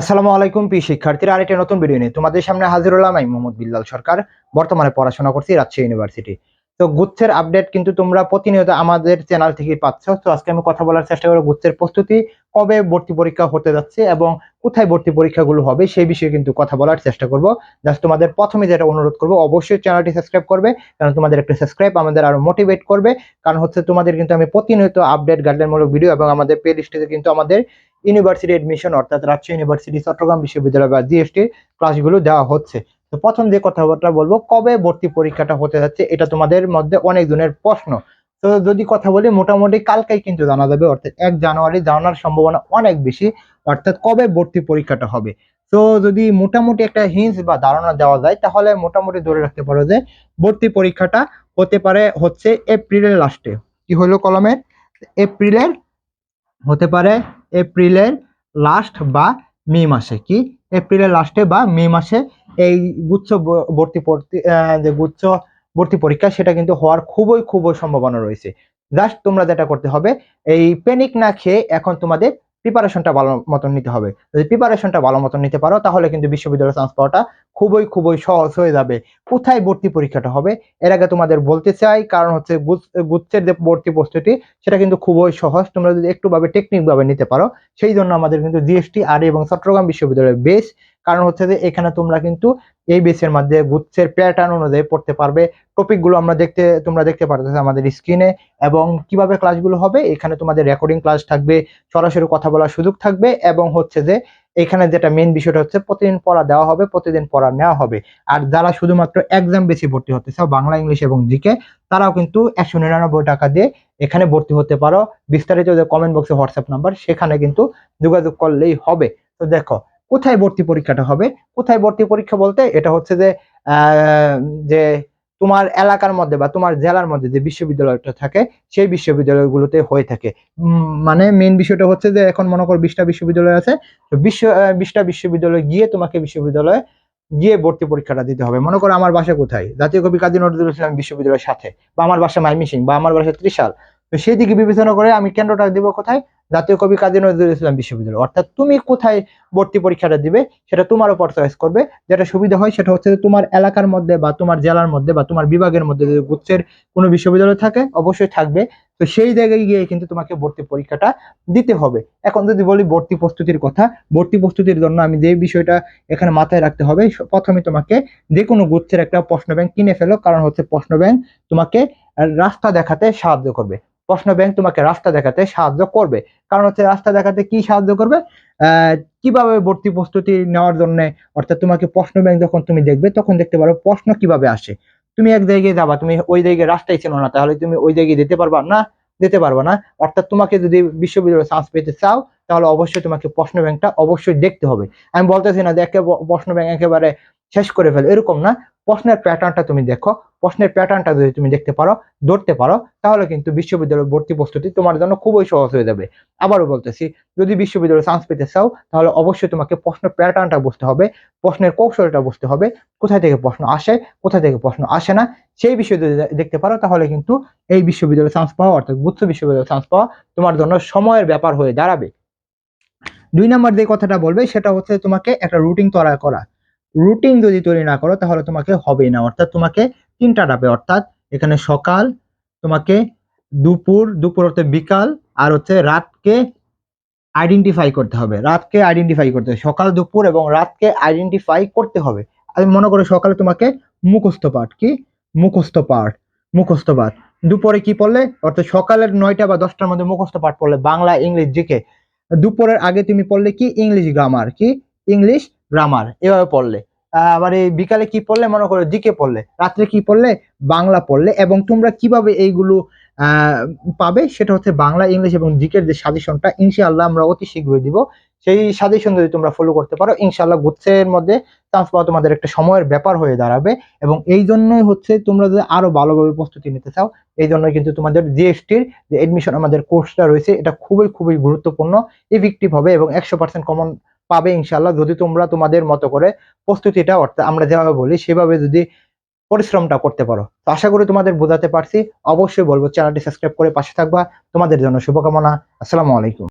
আসসালামু আলাইকুম পি শিক্ষার্থীরা। আরেকটি নতুন ভিডিও নিয়ে তোমাদের সামনে হাজির হলাম আমি মোহাম্মদ বিল্লাল সরকার। বর্তমানে পড়াশোনা করছি রাজশাহী ইউনিভার্সিটি তো গুচ্ছের আপডেট কিন্তু তোমরা প্রতিনিয়ত আমাদের চ্যানেল থেকে পাচ্ছ। তো আজকে আমি কথা বলার চেষ্টা করব গুচ্ছের প্রস্তুতি, কবে ভর্তি পরীক্ষা হতে যাচ্ছে এবং কোথায় ভর্তি পরীক্ষাগুলো হবে সেই বিষয়ে কিন্তু কথা বলার চেষ্টা করব। জাস্ট তোমাদের প্রথমে যেটা অনুরোধ করব, অবশ্যই চ্যানেলটি সাবস্ক্রাইব করবে, কারণ তোমাদের একটা সাবস্ক্রাইব আমাদের আরও মোটিভেট করবে। কারণ হচ্ছে তোমাদের কিন্তু আমি প্রতিনিয়ত আপডেট গাইডলাইনমূলক ভিডিও এবং আমাদের প্লে লিস্টে কিন্তু আমাদের ইউনিভার্সিটি এডমিশন অর্থাৎ রাজশাহী ইউনিভার্সিটি, চট্টগ্রাম বিশ্ববিদ্যালয় বা জিএসটি ক্লাসগুলো দেওয়া হচ্ছে। তো প্রথম যে কথাবার্তা বলব, কবে ভর্তি পরীক্ষাটা হতে যাচ্ছে, এটা তোমাদের মধ্যে অনেক জনের প্রশ্ন। তো যদি কথা বলি, মোটামুটি কালকেই কিন্তু জানা যাবে, অর্থাৎ এক জানুয়ারি জানার সম্ভাবনা অনেক বেশি, অর্থাৎ কবে ভর্তি পরীক্ষাটা হবে। তো যদি মোটামুটি একটা হিন্স বা ধারণা দেওয়া যায়, তাহলে মোটামুটি ধরে রাখতে পারো যে ভর্তি পরীক্ষাটা হতে পারে হচ্ছে এপ্রিলের লাস্টে কি হলো কলমের এপ্রিলের হতে পারে এপ্রিলের লাস্ট বা মে মাসে। কি? এপ্রিলের লাস্টে বা মে মাসে এই গুচ্ছ ভর্তি যে গুচ্ছ ভর্তি পরীক্ষা, সেটা কিন্তু হওয়ার খুবই খুবই সম্ভাবনা রয়েছে। জাস্ট তোমরা যেটা করতে হবে, এই প্যানিক না খেয়ে এখন তোমাদের প্রিপারেশনটা ভালো মতন নিতে হবে। যদি প্রিপারেশনটা ভালো মতন নিতে পারো, তাহলে কিন্তু বিশ্ববিদ্যালয়ে চান্স পাওয়াটা খুবই খুবই সহজ হয়ে যাবে। কোথায় ভর্তি পরীক্ষাটা হবে? এর আগে তোমাদের বলতে চাই, কারণ হচ্ছে গুচ্ছ- গুচ্ছের যে ভর্তি প্রস্তুতি সেটা কিন্তু খুবই সহজ। তোমরা যদি একটু ভাবে টেকনিক ভাবে নিতে পারো, সেই জন্য আমাদের কিন্তু জিএসটি আর এবং চট্টগ্রাম বিশ্ববিদ্যালয়ের বেস। কারণ হচ্ছে যে এখানে তোমরা কিন্তু এই বেসের মধ্যে গুচ্ছের প্যাটার্ন অনুযায়ী পড়তে পারবে। টপিকগুলো আমরা দেখতে, তোমরা দেখতে পারতেছো আমাদের স্ক্রিনে এবং কীভাবে ক্লাসগুলো হবে? এখানে তোমাদের রেকর্ডিং ক্লাস থাকবে, সরাসরি কথা বলার সুযোগ থাকবে। এবং হচ্ছে যে এখানে যেটা মেন বিষয়টা হচ্ছে প্রতিদিন পড়া দেওয়া হবে, প্রতিদিন পড়া নেওয়া হবে। আর যারা শুধুমাত্র এক্সাম বেশি ভর্তি হতে চাও, বাংলা, ইংলিশ এবং জিকে তারাও কিন্তু একশো নিরানব্বই টাকা দিয়ে এখানে ভর্তি হতে পারো। বিস্তারিত যে কমেন্ট বক্সে হোয়াটসঅ্যাপ নাম্বার সেখানে কিন্তু যোগাযোগ করলেই হবে। তো দেখো, কোথায় ভর্তি পরীক্ষাটা হবে? কোথায় ভর্তি পরীক্ষা বলতে, এটা হচ্ছে যে যে তোমার এলাকার মধ্যে বা তোমার জেলার মধ্যে যে বিশ্ববিদ্যালয়টা থাকে, সেই বিশ্ববিদ্যালয়গুলোতে হয়ে থাকে। মানে মেন বিষয়টা হচ্ছে যে এখন মনে করো বিশটা বিশ্ববিদ্যালয় আছে, তো বিশ্ব বিশটা বিশ্ববিদ্যালয় গিয়ে তোমাকে বিশ্ববিদ্যালয়ে গিয়ে ভর্তি পরীক্ষাটা দিতে হবে। মনে করো আমার বাসা কোথায়? জাতীয় কবি কাজী নজরুল ইসলাম বিশ্ববিদ্যালয়ের সাথে, বা আমার বাসা মাইমিসিং বা আমার বাসা ত্রিশাল। তো সেই দিকে বিবেচনা করে আমি কেন্দ্রটা দিব কোথায়? জাতীয় কবি কাজী নজরুল ইসলাম বিশ্ববিদ্যালয়। অর্থাৎ তুমি কোথায় ভর্তি পরীক্ষাটা দিবে, সেটা তোমার উপর চয়েস করবে। যেটা সুবিধা হয় সেটা হচ্ছে তোমার এলাকার মধ্যে বা তোমার জেলার মধ্যে বা তোমার বিভাগের মধ্যে যদি গুচ্ছের কোনো বিশ্ববিদ্যালয় থাকে, অবশ্যই থাকবে। তো সেই জায়গায় গিয়ে কিন্তু তোমাকে ভর্তি পরীক্ষাটা দিতে হবে। এখন যদি বলি ভর্তি প্রস্তুতির কথা, ভর্তি প্রস্তুতির জন্য আমি যে বিষয়টা এখানে মাথায় রাখতে হবে প্রথমে তোমাকে যে কোনো গুচ্ছের একটা প্রশ্ন ব্যাংক কিনে ফেলো। কারণ হচ্ছে প্রশ্ন ব্যাংক তোমাকে রাস্তা দেখাতে সাহায্য করবে। প্রশ্ন ব্যাংক তোমাকে রাস্তা দেখাতে সাহায্য করবে। কারণ হচ্ছে রাস্তা দেখাতে কি সাহায্য করবে? কীভাবে ভর্তি প্রস্তুতি নেওয়ার জন্য, অর্থাৎ তোমাকে প্রশ্ন ব্যাংক যখন তুমি দেখবে, তখন দেখতে পারো প্রশ্ন কীভাবে আসে। তুমি এক জায়গায় যাবা, তুমি ওই জায়গায় রাস্তায় ছিল না, তাহলে তুমি ওই জায়গায় যেতে পারবা না, যেতে পারবা না। অর্থাৎ তোমাকে যদি বিশ্ববিদ্যালয়ে চান্স পেতে চাও, তাহলে অবশ্যই তোমাকে প্রশ্ন ব্যাংকটা অবশ্যই দেখতে হবে। আমি বলতেছি না যে একে প্রশ্ন ব্যাংক একেবারে শেষ করে ফেলো। এরকম না। প্রশ্নের প্যাটার্নটা তুমি দেখো। প্রশ্নের প্যাটার্নটা যদি তুমি দেখতে পারো, ধরতে পারো, তাহলে কিন্তু বিশ্ববিদ্যালয় ভর্তি প্রস্তুতি তোমার জন্য খুবই সহজ হয়ে যাবে। আবারও বলতেছি, যদি বিশ্ববিদ্যালয়ে চান্স পেতে চাও, তাহলে অবশ্যই তোমাকে প্রশ্ন প্যাটার্নটা বুঝতে হবে, প্রশ্নের কৌশলটা বুঝতে হবে, কোথায় থেকে প্রশ্ন আসে কোথা থেকে প্রশ্ন আসে না, সেই বিষয় যদি দেখতে পারো, তাহলে কিন্তু এই বিশ্ববিদ্যালয়ে চান্স পাওয়া, অর্থাৎ গুচ্ছ বিশ্ববিদ্যালয়ে চান্স পাওয়া, তোমার জন্য সময়ের ব্যাপার হয়ে দাঁড়াবে। দুই নম্বর যে কথাটা বলবে, সেটা হচ্ছে তোমাকে একটা রুটিন তৈরি করা। রুটিন যদি তৈরি না করো, তাহলে তোমাকে হবে না। অর্থাৎ তোমাকে তিনটা ডাবে। অর্থাৎ এখানে সকাল, তোমাকে দুপুর দুপুর হতে বিকাল, আর হচ্ছে রাতকে আইডেন্টিফাই করতে হবে। রাতকে আইডেন্টিফাই করতে হবে। সকাল, দুপুর এবং রাতকে আইডেন্টিফাই করতে হবে। আমি মনে করো সকালে তোমাকে মুখস্থ পাঠ কি? মুখস্থ পাঠ। মুখস্থ পাঠ। দুপুরে কি পড়লে? অর্থাৎ সকালের নয়টা বা দশটার মধ্যে মুখস্থ পাঠ পড়লে বাংলা, ইংলিশ, জিকে। দুপুরের আগে তুমি পড়লে কি? ইংলিশ গ্রামার কি? ইংলিশ গ্রামার এভাবে পড়লে। আবার এই বিকালে কি পড়লে? মনে করো দিকে পড়লে। রাত্রে কি পড়লে? বাংলা পড়লে এবং তোমরা কীভাবে এইগুলো পাবে? সেটা হচ্ছে বাংলা, ইংলিশ এবং জিকের যে সাজেশনটা, ইনশাআল্লাহ আমরা অতি শীঘ্রই দিব। সেই সাজেশন যদি তোমরা ফলো করতে পারো, ইনশাআল্লাহ গুচ্ছের মধ্যে চান্স পাওয়া তোমাদের একটা সময়ের ব্যাপার হয়ে দাঁড়াবে এবং এই জন্যই হচ্ছে তোমরা যদি আরও ভালোভাবে প্রস্তুতি নিতে চাও, এই জন্য কিন্তু তোমাদের জিএসটির যে এডমিশন আমাদের কোর্সটা রয়েছে, এটা খুবই খুবই গুরুত্বপূর্ণ ইফেক্টিভ হবে এবং একশো পার্সেন্ট কমন পাবে ইনশাল্লাহ যদি তোমরা তোমাদের মতো করে প্রস্তুতিটা অর্থাৎ আমরা যেভাবে বলি, সেভাবে যদি পরিশ্রমটা করতে পারো। তো আশা করি তোমাদের বোঝাতে পারছি। অবশ্যই বলব, চ্যানেলটি সাবস্ক্রাইব করে পাশে থাকবা। তোমাদের জন্য শুভকামনা। আসসালামু আলাইকুম।